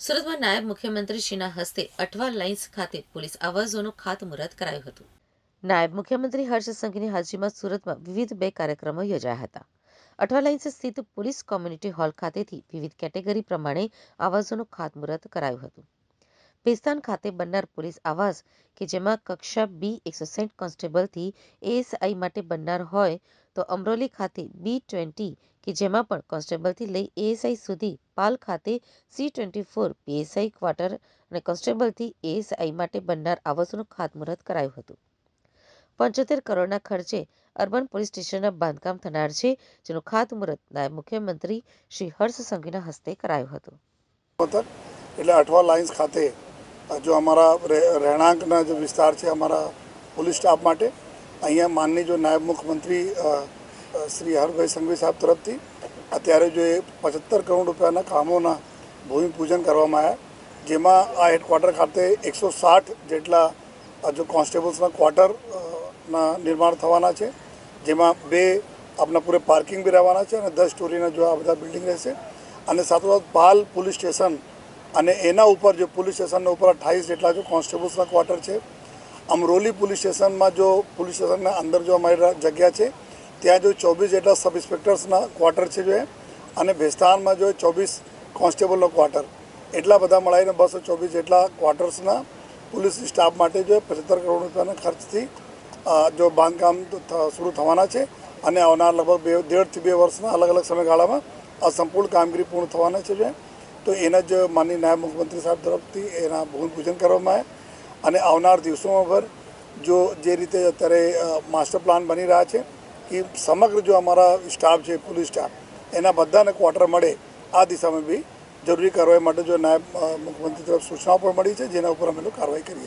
સુરતમાં નાયબ મુખ્યમંત્રીશ્રીના હસ્તે અઠવા લાઇન્સ ખાતે પોલીસ આવાસોનું ખાતમુહૂર્ત કરાયું હતું. નાયબ મુખ્યમંત્રી હર્ષ સંઘની હાજરીમાં સુરતમાં વિવિધ બે કાર્યક્રમો યોજાયા હતા. અઠવા લાઇન્સ સ્થિત પોલીસ કોમ્યુનિટી હોલ ખાતેથી વિવિધ કેટેગરી પ્રમાણે આવાસોનું ખાતમુહૂર્ત કરાયું હતું. ભેસ્તાન ખાતે બનનાર પોલીસ આવાસ, કે જેમાં કક્ષા બી એકસો કોન્સ્ટેબલથી એએસઆઈ માટે બનનાર હોય, તો અમરોલી ખાતે બી ટ્વેન્ટી કે જેમાં પણ કોન્સ્ટેબલથી લઈ એએસઆઈ સુધી પાલ ખાતે C twenty four PSI quarter અને કોન્સ્ટેબલથી એએસઆઈ માટે બનનાર આવાસોનું ખાતમુહૂર્ત કરાયું હતું. પંચોતેર કરોડના ખર્ચે અર્બન પોલીસ સ્ટેશનના બાંધકામ થનાર છે, જેનું ખાતમુહૂર્ત નાયબ મુખ્યમંત્રી શ્રી હર્ષ સંઘવીના હસ્તે કરાયું હતું. એટલે અઠવા લાઇન્સ ખાતે જો અમારા રહે- રહેણાંકના જે વિસ્તાર છે અમારા પોલીસ સ્ટાફ માટે, અહીંયા માનની જો નાયબ મુખ્યમંત્રી શ્રી હરભાઈ સંઘવી સાહેબ તરફથી અત્યારે જો એ પચહત્તર કરોડ રૂપિયાના કામોના ભૂમિપૂજન કરવામાં આવ્યા, જેમાં આ હેડક્વાર્ટર ખાતે એકસો સાઠ જેટલા જો કોન્સ્ટેબલ્સના ક્વાર્ટર ના નિર્માણ થવાના છે, જેમાં બે આપણા પૂરે પાર્કિંગ બી રહેવાના છે અને દસ સ્ટોરીના જો આ બધા બિલ્ડિંગ રહેશે, અને સાથોસાથ પાલ પોલીસ સ્ટેશન અને એના ઉપર જો પોલીસ સ્ટેશનના ઉપર અઠ્ઠાવીસ જેટલા જો કોન્સ્ટેબલ્સના ક્વાર્ટર છે અમરોલી પોલીસ સ્ટેશનમાં જો પોલીસ સ્ટેશનના અંદર જો અમારી જગ્યા છે, ત્યાં જો ચોવીસ જેટલા સબ ઇન્સ્પેક્ટર્સના ક્વાર્ટર છે જો અને ભેસ્તાનમાં જો ચોવીસ કોન્સ્ટેબલનો ક્વાર્ટર. એટલા બધા મળાવીને બસો ચોવીસ જેટલા ક્વાર્ટર્સના પોલીસ સ્ટાફ માટે જો પચહત્તર કરોડ રૂપિયાના ખર્ચથી જો બાંધકામ શરૂ થવાના છે અને આવનાર લગભગ બે, દેઢથી બે વર્ષના અલગ અલગ સમયગાળામાં આ સંપૂર્ણ કામગીરી પૂર્ણ થવાના છે જે તો એના જ માનનીય નાયબ મુખ્યમંત્રી સાહેબ તરફથી એના ભૂમિપૂજન કરવામાં આવે અને આવનાર દિવસોમાં પર જો જે રીતે અત્યારે માસ્ટર પ્લાન બની રહ્યા છે કે સમગ્ર જો અમારા સ્ટાફ છે, પોલીસ સ્ટાફ, એના બધાને ક્વાર્ટર મળે, આ દિશામાં બી જરૂરી કાર્યવાહી માટે જો નાયબ મુખ્યમંત્રી તરફ સૂચનાઓ પણ મળી છે, જેના ઉપર અમે લોકો કાર્યવાહી કરીએ છીએ.